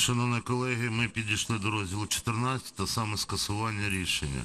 Шановні колеги, ми підійшли до розділу 14, та саме скасування рішення.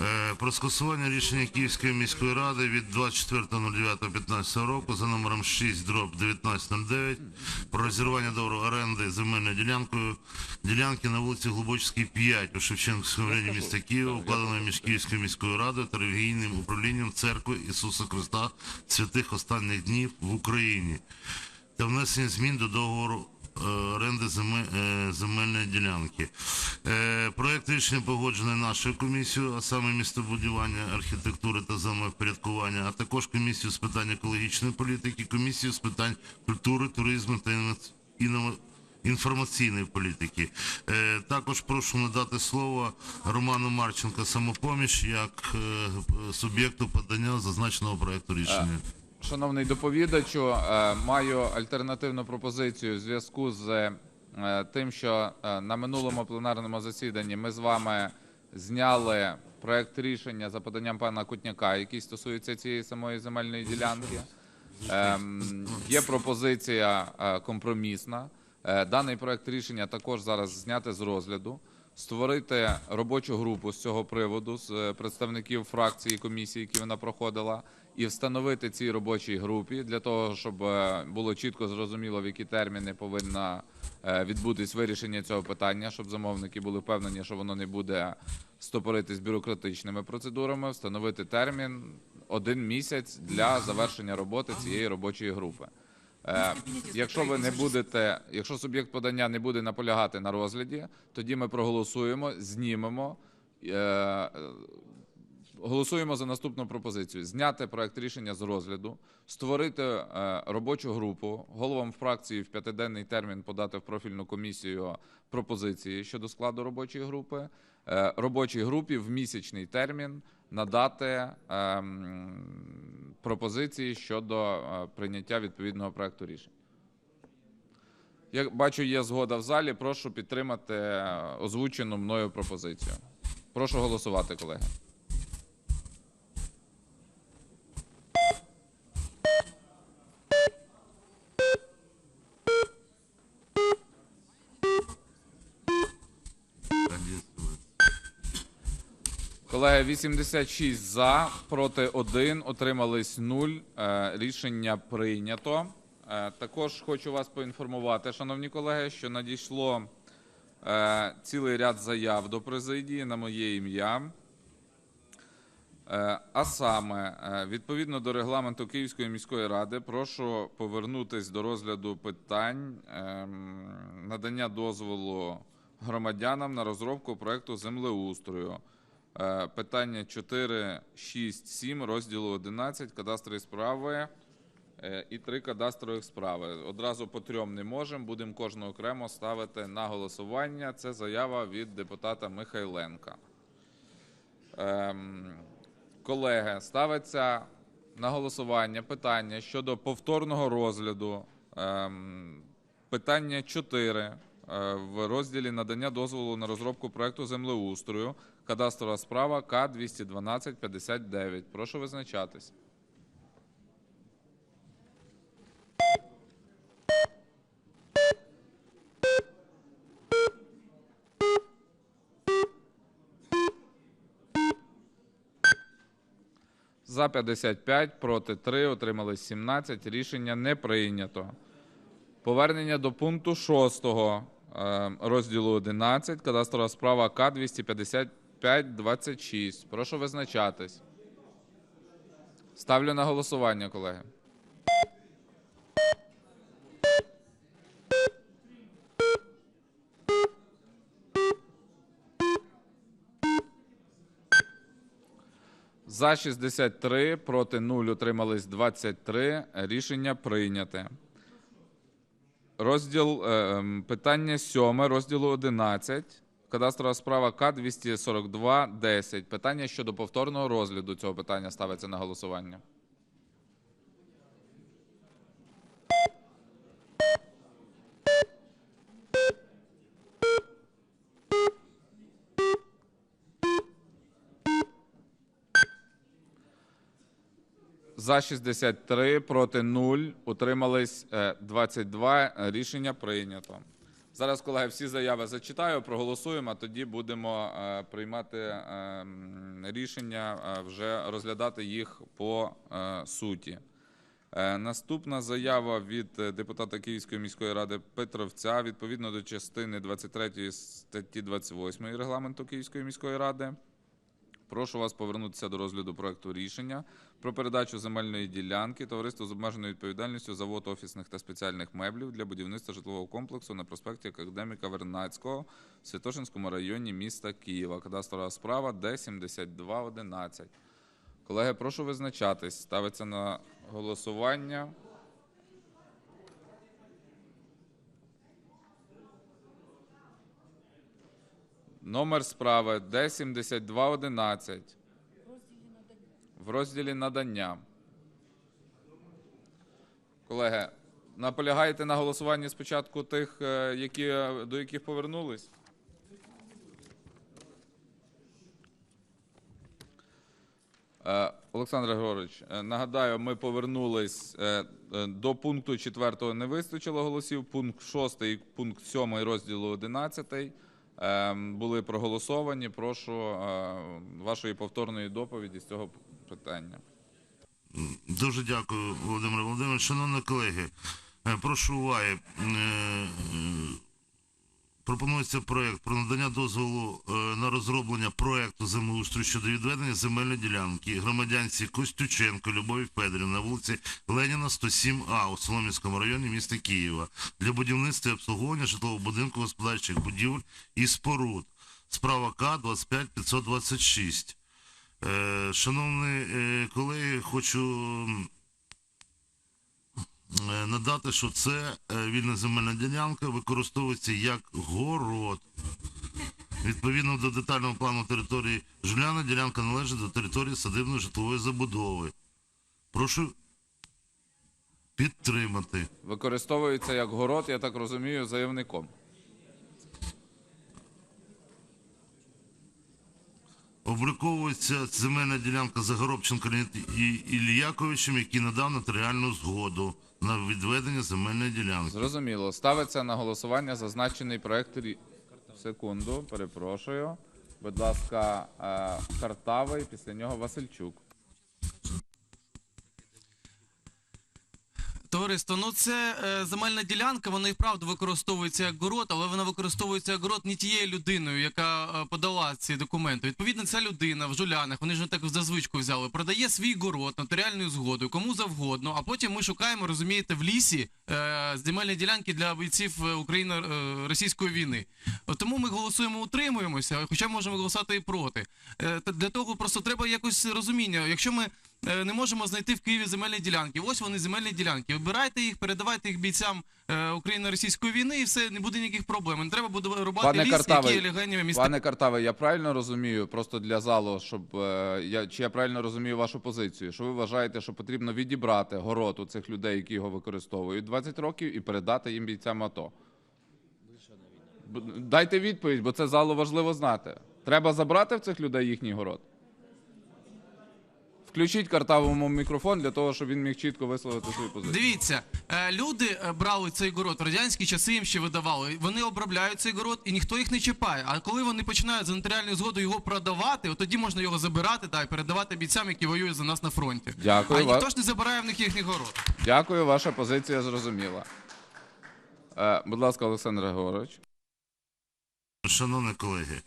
Е, Про скасування рішення Київської міської ради від 24.09.15 року за номером 6 дроб 1909 про розірвання договору оренди земельною ділянкою ділянки на вулиці Глибочицькій 5 у Шевченківському районі міста Києва, укладеної між Київською міською радою та релігійним управлінням Церкви Ісуса Христа святих останніх днів в Україні та внесення змін до договору оренди е, земельної ділянки. Е, Проект рішення погоджений нашою комісією, а саме містобудування, архітектури та землевпорядкування, а також комісією з питань екологічної політики, комісією з питань культури, туризму та інно- інно- інформаційної політики. Е, Також прошу надати слово Роману Марченко самопоміч як е, суб'єкту подання зазначеного проекту рішення. Шановний доповідачу, е, маю альтернативну пропозицію в зв'язку з е, тим, що е, на минулому пленарному засіданні ми з вами зняли проект рішення за поданням пана Кутняка, який стосується цієї самої земельної ділянки. Ем, Є пропозиція компромісна. Даний проект рішення також зараз зняти з розгляду, створити робочу групу з цього приводу з представників фракції і комісії, які вона проходила, і встановити цій робочій групі для того, щоб е, було чітко зрозуміло, в які терміни повинна е, відбутись вирішення цього питання, щоб замовники були впевнені, що воно не буде стопоритись бюрократичними процедурами, встановити термін один місяць для завершення роботи цієї робочої групи. Е, Якщо ви не будете, якщо суб'єкт подання не буде наполягати на розгляді, тоді ми проголосуємо, знімемо. Голосуємо за наступну пропозицію: зняти проект рішення з розгляду, створити е, робочу групу, головам фракції в п'ятиденний термін подати в профільну комісію пропозиції щодо складу робочої групи, е, робочій групі в місячний термін надати ем, пропозиції щодо е, прийняття відповідного проекту рішень. Я бачу, є згода в залі. Прошу підтримати озвучену мною пропозицію. Прошу голосувати, колеги. Колеги, 86 за, проти 1, утримались 0. Е, Рішення прийнято. Е, Також хочу вас поінформувати, шановні колеги, що надійшло е, цілий ряд заяв до президії на моє ім'я. А саме, відповідно до регламенту Київської міської ради, прошу повернутись до розгляду питань ем, надання дозволу громадянам на розробку проекту землеустрою. Е, Питання 4, 6, 7, розділу 11, кадастрові справи е, і три кадастрових справи. Одразу по трьом не можемо, будемо кожного окремо ставити на голосування. Це заява від депутата Михайленка. Ем, Колеги, ставиться на голосування питання щодо повторного розгляду. ем, Питання 4 е, в розділі надання дозволу на розробку проекту землеустрою. Кадастрова справа К 212 59. Прошу визначатись. За 55, проти 3, утримались 17. Рішення не прийнято. Повернення до пункту 6 розділу 11, кадастрова справа К 255 26. Прошу визначатись. Ставлю на голосування, колеги. За 63, проти 0, утримались 23. Рішення прийняте. Розділ е, ем, питання 7, розділу 11. Кадастрова справа К 242 10. Питання щодо повторного розгляду цього питання ставиться на голосування. За 63, проти 0, утримались е, 22. Рішення прийнято. Зараз, колеги, всі заяви зачитаю, проголосуємо, а тоді будемо е, приймати е, рішення, е, вже розглядати їх по е, суті. Е, Наступна заява від е, депутата Київської міської ради Петровця відповідно до частини 23 статті 28 регламенту Київської міської ради. Прошу вас повернутися до розгляду проекту рішення про передачу земельної ділянки товариству з обмеженою відповідальністю завод офісних та спеціальних меблів для будівництва житлового комплексу на проспекті академіка Вернацького в Святошинському районі міста Києва. Кадастрова справа Д-7211. Колеги, прошу визначатись. Ставиться на голосування. Номер справи Д-7211 в розділі надання. Колеги, наполягаєте на голосуванні спочатку тих, е, які, до яких повернулись? Е, Олександр Григорович, е, нагадаю, ми повернулись е, е, до пункту 4 не вистачило голосів. Пункт 6 і пункт 7 розділу 11 е, були проголосовані. Прошу е, вашої повторної доповіді з цього питання. Дуже дякую, Володимир Володимирович. Шановні колеги, е, прошу уваги. Е, е, Пропонується проект про надання дозволу на розроблення проекту землеустрою щодо відведення земельної ділянки громадянці Костюченко Любові Федорівни на вулиці Леніна, 107А у Солом'янському районі міста Києва для будівництва і обслуговування житлового будинку господарчих будівель і споруд. Справа К 25526. Е, Шановні е, колеги, хочу е, надати, що це вільна земельна ділянка використовується як город. Відповідно до детального плану території Жуляна, ділянка належить до території садибної житлової забудови. Прошу підтримати. Використовується як город, я так розумію, заявником. Обліковується земельна ділянка Загоробченка і Ілляковичем, який надав нотаріальну згоду на відведення земельної ділянки. Зрозуміло. Ставиться на голосування зазначений проект. Секунду, перепрошую. Будь ласка, е, Картавий, після нього Васильчук. Товариство, ну це е, земельна ділянка, вона і вправду використовується як город, але вона використовується як город не тією людиною, яка е, подала ці документи. Відповідно, ця людина в жулянах, вони ж так за звичку взяли, продає свій город нотаріальною згодою, кому завгодно. А потім ми шукаємо, розумієте, в лісі е, земельні ділянки для бійців е, Україно-російської війни. Тому ми голосуємо, утримуємося, хоча можемо голосувати і проти. Е, для того просто треба якось розуміння. Якщо ми е, не можемо знайти в Києві земельні ділянки. Ось вони земельні ділянки. Вибирайте їх, передавайте їх бійцям е, Україно-російської війни, і все не буде ніяких проблем. Не треба буде рубати Пане ліс, Картавий, який легенями міста. Пане Картаве, я правильно розумію, просто для залу, щоб е, я чи я правильно розумію вашу позицію, що ви вважаєте, що потрібно відібрати город у цих людей, які його використовують 20 років, і передати їм бійцям АТО? Дайте відповідь, бо це залу важливо знати. Треба забрати в цих людей їхній город. Включіть картавому мікрофон для того, щоб він міг чітко висловити свою позицію. Дивіться, е, люди е, брали цей город, в радянські часи їм ще видавали. Вони обробляють цей город і ніхто їх не чіпає. А коли вони починають за нотаріальною згодою його продавати, от тоді можна його забирати та й передавати бійцям, які воюють за нас на фронті. Дякую а ніхто ж не забирає в них їхній город. Дякую, ваша позиція зрозуміла. Е, будь ласка, Олександр Григорович. Шановні колеги,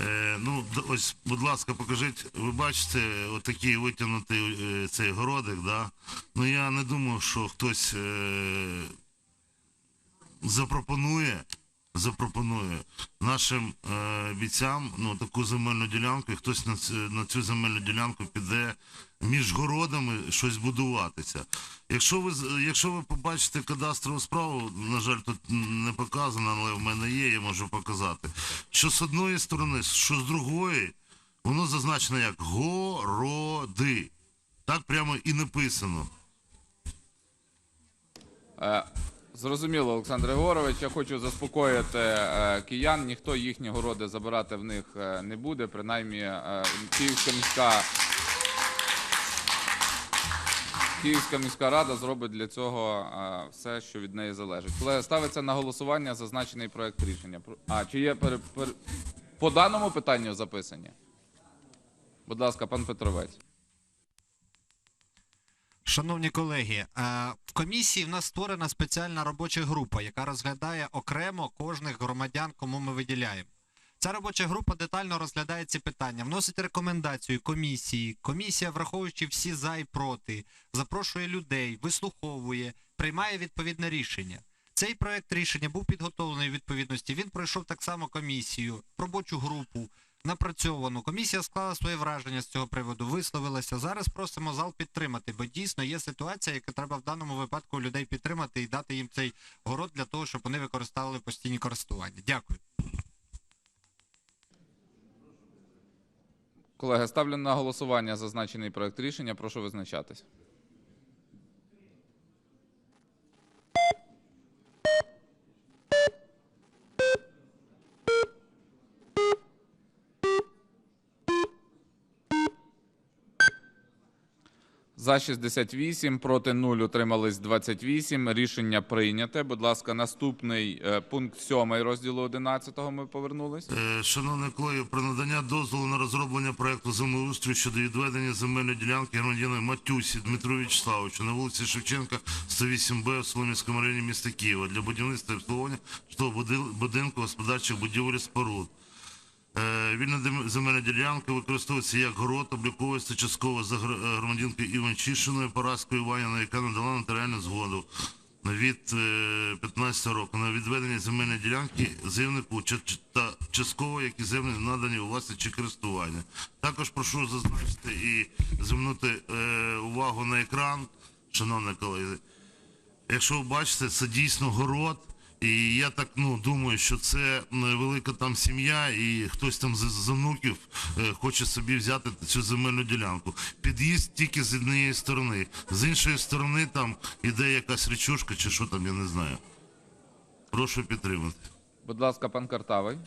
е, ну ось, будь ласка, покажіть, ви бачите, отакий витягнутий е, цей городик, да? Ну я не думаю, що хтось е, запропонує, запропонує нашим е, бійцям ну, таку земельну ділянку, і хтось на, ц- на цю земельну ділянку піде між городами щось будуватися. Якщо ви якщо ви побачите кадастрову справу, на жаль, тут не показано, але в мене є, я можу показати. Що з одної сторони, що з другої, воно зазначено як городи. Так прямо і написано. Зрозуміло, Олександр Григорович. Я хочу заспокоїти е, киян. Ніхто їхні городи забирати в них е, не буде. Принаймні, е, Київська міська Київська міська рада зробить для цього все, що від неї залежить. Колеги, ставиться на голосування зазначений проект рішення. Про- А, чи є пере, пере- по даному питанню записані? Будь ласка, пан Петровець. Шановні колеги, е, в комісії в нас створена спеціальна робоча група, яка розглядає окремо кожних громадян, кому ми виділяємо. Ця робоча група детально розглядає ці питання, вносить рекомендацію комісії. Комісія, враховуючи всі за і проти, запрошує людей, вислуховує, приймає відповідне рішення. Цей проект рішення був підготовлений у відповідності. Він пройшов так само комісію, робочу групу, напрацьовану. Комісія склала своє враження з цього приводу, висловилася. Зараз просимо зал підтримати, бо дійсно є ситуація, яка треба в даному випадку людей підтримати і дати їм цей город для того, щоб вони використовували постійні користування. Дякую. Колеги, ставлю на голосування зазначений проект рішення. Прошу визначатись. За 68, проти 0, утримались 28. Рішення прийняте. Будь ласка, наступний е, пункт 7 розділу 11 ми повернулись. Е, Шановні колеги, про надання дозволу на розроблення проекту землеустрою щодо відведення земельної ділянки громадянину Матюсі Дмитру Вячеславовичу на вулиці Шевченка, 108Б в Солом'янському районі міста Києва для будівництва і обслуговування житлового буди- будинку господарчих будівель споруд. Е, Вільна земельна ділянка використовується як город, обліковується частково за е, громадянкою Іванчишиною Параскою Іванівною, яка надала нотаріальну згоду від е, 15 року на відведення земельної ділянки заявнику та частково, які землі надані у власність чи користування. Також прошу зазначити і звернути е, увагу на екран, шановні колеги. Якщо ви бачите, це дійсно город. І я так ну думаю, що це велика там сім'я, і хтось там з, з онуків е, хоче собі взяти цю земельну ділянку. Під'їзд тільки з однієї сторони, з іншої сторони там іде якась речушка чи що там, я не знаю. Прошу підтримати. Будь ласка, пан Картавий.